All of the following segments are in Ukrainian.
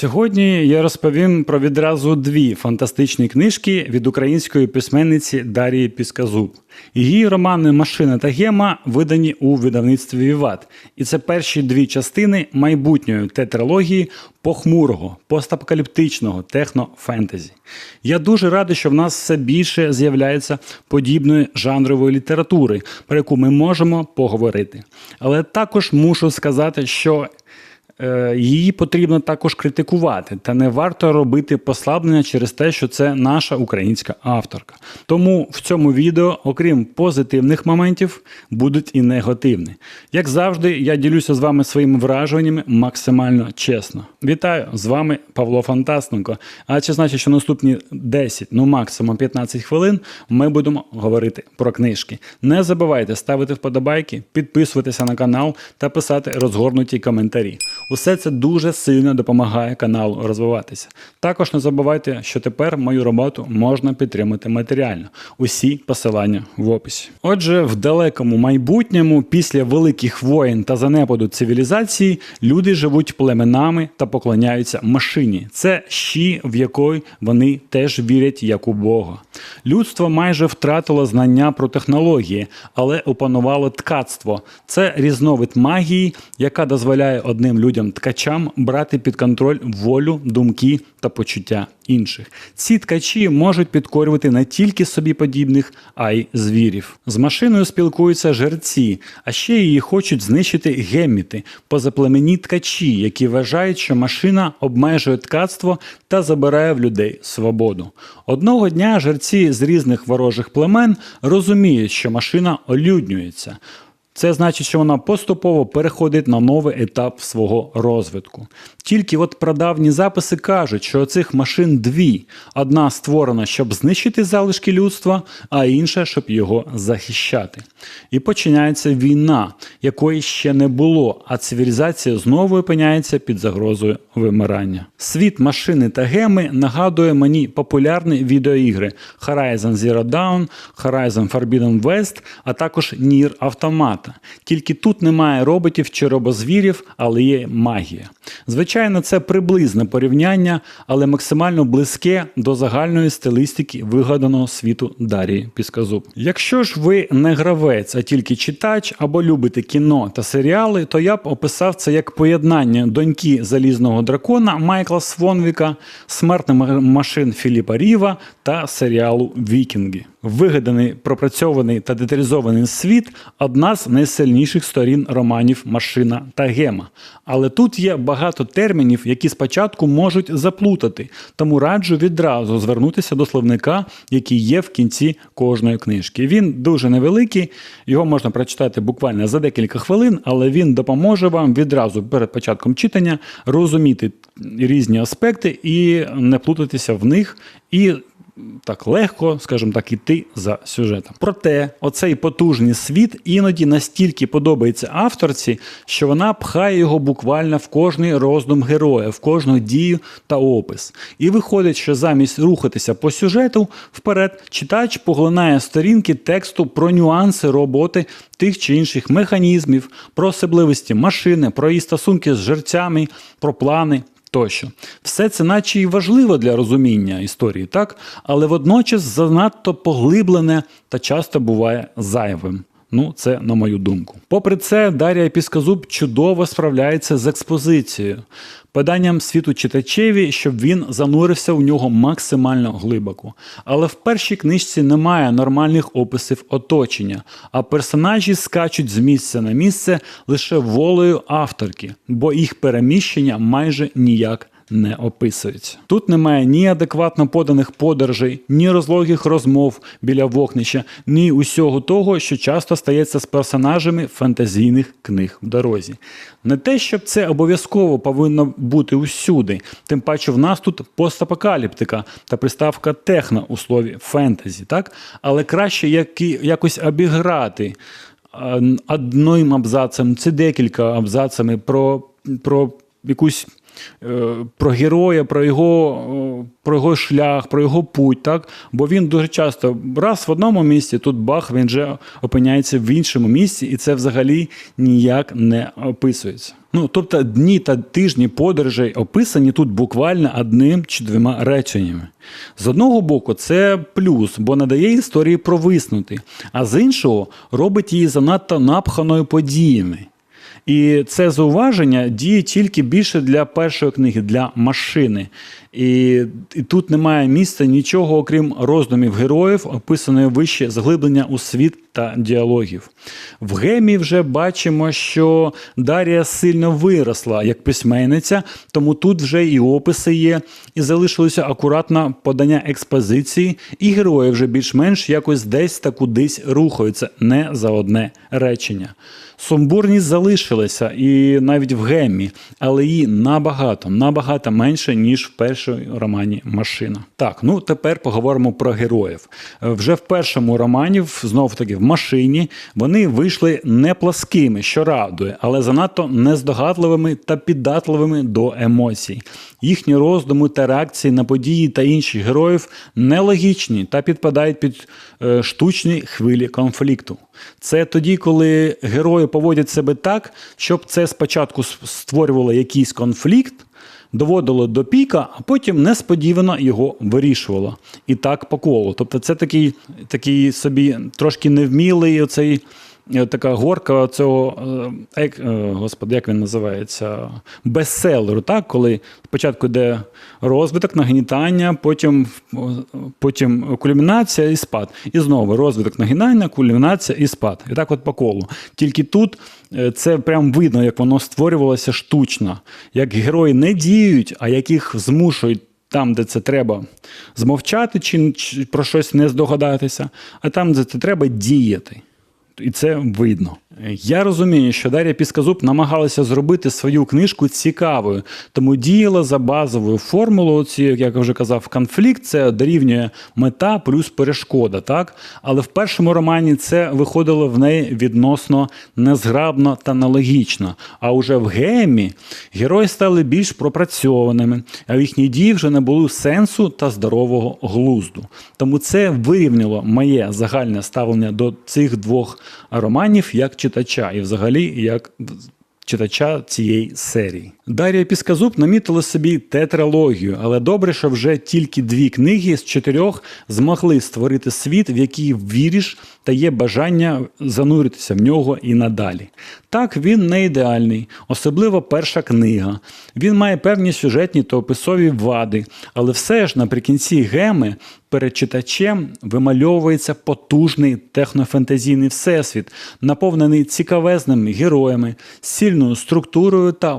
Сьогодні я розповім про відразу дві фантастичні книжки від української письменниці Дарії Пісказуб. Її романи Машина та Гема видані у видавництві Віват. І це перші дві частини майбутньої тетралогії похмурого, постапокаліптичного технофентезі. Я дуже радий, що в нас все більше з'являється подібної жанрової літератури, про яку ми можемо поговорити. Але також мушу сказати, що її потрібно також критикувати, та не варто робити послаблення через те, що це наша українська авторка. Тому в цьому відео, окрім позитивних моментів, будуть і негативні. Як завжди, я ділюся з вами своїми враженнями максимально чесно. Вітаю! З вами Павло Фантастенко. А це значить, що наступні 10, ну максимум 15 хвилин ми будемо говорити про книжки. Не забувайте ставити вподобайки, підписуватися на канал та писати розгорнуті коментарі. Усе це дуже сильно допомагає каналу розвиватися. Також не забувайте, що тепер мою роботу можна підтримати матеріально. Усі посилання в описі. Отже, в далекому майбутньому, після великих воєн та занепаду цивілізації, люди живуть племенами та поклоняються машині. Це щі, в якої вони теж вірять як у Бога. Людство майже втратило знання про технології, але опанувало ткацтво. Це різновид магії, яка дозволяє одним людям ткачам брати під контроль волю, думки та почуття інших. Ці ткачі можуть підкорювати не тільки собі подібних, а й звірів. З машиною спілкуються жерці, а ще її хочуть знищити гемміти, позаплемені ткачі, які вважають, що машина обмежує ткацтво та забирає в людей свободу. Одного дня жерці з різних ворожих племен розуміють, що машина олюднюється. Це значить, що вона поступово переходить на новий етап свого розвитку. Тільки от прадавні записи кажуть, що цих машин дві: одна створена, щоб знищити залишки людства, а інша, щоб його захищати. І починається війна, якої ще не було, а цивілізація знову опиняється під загрозою вимирання. Світ машини та геми нагадує мені популярні відеоігри Horizon Zero Dawn, Horizon Forbidden West, а також Nier Automata. Тільки тут немає роботів чи робозвірів, але є магія. Звичайно, це приблизне порівняння, але максимально близьке до загальної стилістики вигаданого світу Дарії Пісказуб. Якщо ж ви не гравець, а тільки читач або любите кіно та серіали, то я б описав це як поєднання доньки залізного дракона Майкла Свонвіка, смертних машин Філіпа Ріва та серіалу Вікінги. Вигаданий, пропрацьований та деталізований світ одна з найсильніших сторін романів Машина та Гема. Але тут є багато термінів, які спочатку можуть заплутати, тому раджу відразу звернутися до словника, який є в кінці кожної книжки. Він дуже невеликий, його можна прочитати буквально за декілька хвилин, але він допоможе вам відразу перед початком читання розуміти різні аспекти і не плутатися в них. і так легко, скажімо так, іти за сюжетом. Проте оцей потужний світ іноді настільки подобається авторці, що вона пхає його буквально в кожний роздум героя, в кожну дію та опис. І виходить, що замість рухатися по сюжету вперед, читач поглинає сторінки тексту про нюанси роботи тих чи інших механізмів, про особливості машини, про її стосунки з жерцями, про плани. Тощо, все це, наче й важливо для розуміння історії, так, але водночас занадто поглиблене та часто буває зайвим. Ну, це на мою думку. Попри це, Дар'я Пісказуб чудово справляється з експозицією, поданням світу читачеві, щоб він занурився в нього максимально глибоко. Але в першій книжці немає нормальних описів оточення, а персонажі скачуть з місця на місце лише волею авторки, бо їх переміщення майже ніяк не описується. Тут немає ні адекватно поданих подорожей, ні розлогих розмов біля вогнища, ні усього того, що часто стається з персонажами фантазійних книг в дорозі. Не те, щоб це обов'язково повинно бути усюди, тим паче в нас тут постапокаліптика та приставка техно у слові фентезі, так? але краще які, якось обіграти одним абзацем, це декілька абзацами про, про якусь про героя, про його, е, про його шлях, про його путь. Так? Бо він дуже часто раз в одному місці, тут бах, він вже опиняється в іншому місці, і це взагалі ніяк не описується. Ну, тобто дні та тижні подорожей описані тут буквально одним чи двома реченнями. З одного боку, це плюс, бо надає історії провиснути, а з іншого робить її занадто напханою подіями. І це зауваження діє тільки більше для першої книги, для машини. І, і тут немає місця нічого, окрім роздумів героїв, описаної вище заглиблення у світ та діалогів. В гемі вже бачимо, що Дар'я сильно виросла як письменниця, тому тут вже і описи є, і залишилося акуратне подання експозиції, і герої вже більш-менш якось десь та кудись рухаються, не за одне речення. Сумбурність залишилася і навіть в гемі, але її набагато, набагато менше, ніж в першому романі Машина. Так, ну тепер поговоримо про героїв. Е, Вже в першому романі, знов таки в машині, вони вийшли не пласкими, що радує, але занадто нездогадливими та піддатливими до емоцій. Їхні роздуми та реакції на події та інших героїв нелогічні та підпадають під е, штучні хвилі конфлікту. Це тоді, коли герої поводять себе так, щоб це спочатку створювало якийсь конфлікт, доводило до піка, а потім несподівано його вирішувало. І так по колу. Тобто, це такий, такий собі трошки невмілий оцей. Е, Така горка цього, е, ек, е, господи, як він називається? Бестселеру, так? коли спочатку йде розвиток, нагнітання, потім, потім кульмінація і спад. І знову розвиток нагинання, кульмінація і спад. І так от по колу. Тільки тут е, це прям видно, як воно створювалося штучно. Як герої не діють, а яких змушують там, де це треба змовчати чи про щось не здогадатися, а там, де це треба діяти. І це видно. Я розумію, що Дар'я Пісказуб намагалася зробити свою книжку цікавою, тому діяла за базовою формулою. Ці, як я вже казав, конфлікт це дорівнює мета плюс перешкода. Так? Але в першому романі це виходило в неї відносно незграбно та нелогічно. А уже в гемі герої стали більш пропрацьованими, а в їхній дії вже не було сенсу та здорового глузду. Тому це вирівняло моє загальне ставлення до цих двох романів як читача, і взагалі як читача цієї серії. Дар'я Пісказуб намітила собі тетралогію, але добре, що вже тільки дві книги з чотирьох змогли створити світ, в який віриш та є бажання зануритися в нього і надалі. Так, він не ідеальний, особливо перша книга. Він має певні сюжетні та описові вади, але все ж наприкінці геми перед читачем вимальовується потужний технофентезійний всесвіт, наповнений цікавезними героями, сильною структурою та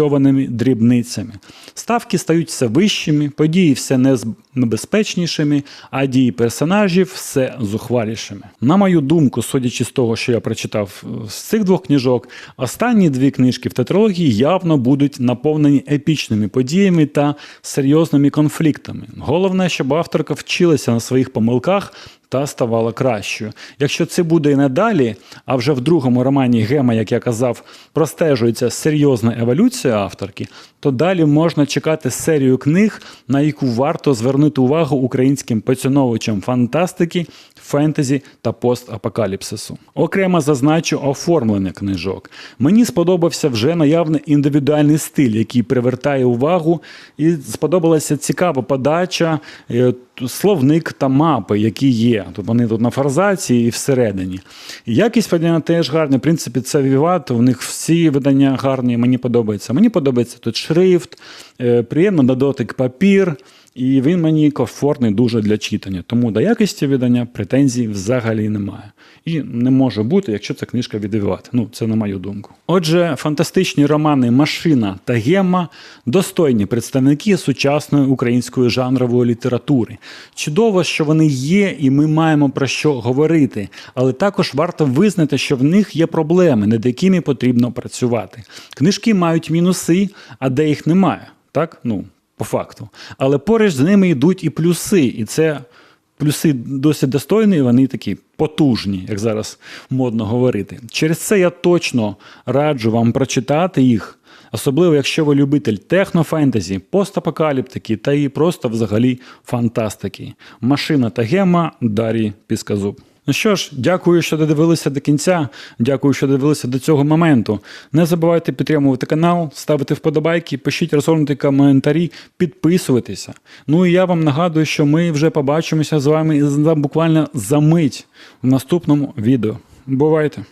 пропрацьованими дрібницями. Ставки стають все вищими, події все небезпечнішими, а дії персонажів все зухвалішими. На мою думку, судячи з того, що я прочитав е, з цих двох книжок, останні дві книжки в тетралогії явно будуть наповнені епічними подіями та серйозними конфліктами. Головне, щоб авторка вчилася на своїх помилках та ставала кращою. Якщо це буде і надалі, а вже в другому романі Гема, як я казав, простежується серйозна еволюція авторки, то далі можна чекати серію книг, на яку варто звернути увагу українським поціновувачам фантастики, фентезі та постапокаліпсису. Окремо зазначу оформлення книжок. Мені сподобався вже наявний індивідуальний стиль, який привертає увагу, і сподобалася цікава подача, е, словник та мапи, які є. Тут вони тут на форзаці і всередині. Якість видання теж гарна. В принципі, це Віват, у них всі видання гарні, мені подобається. Мені подобається тут шрифт, е, приємно на дотик папір. І він мені комфортний дуже для читання. Тому до якості видання претензій взагалі немає. І не може бути, якщо ця книжка відвивати. Ну, це на мою думку. Отже, фантастичні романи Машина та Гемма достойні представники сучасної української жанрової літератури. Чудово, що вони є, і ми маємо про що говорити. Але також варто визнати, що в них є проблеми, над якими потрібно працювати. Книжки мають мінуси, а де їх немає. Так? Ну, по факту. Але поруч з ними йдуть і плюси, і це плюси досить достойні, вони такі потужні, як зараз модно говорити. Через це я точно раджу вам прочитати їх. Особливо, якщо ви любитель технофентезі, постапокаліптики та і просто взагалі фантастики. Машина та гема Дарії Пісказуб. Ну що ж, дякую, що додивилися до кінця. Дякую, що додивилися до цього моменту. Не забувайте підтримувати канал, ставити вподобайки, пишіть розгорнуті коментарі, підписуватися. Ну і я вам нагадую, що ми вже побачимося з вами буквально за мить в наступному відео. Бувайте!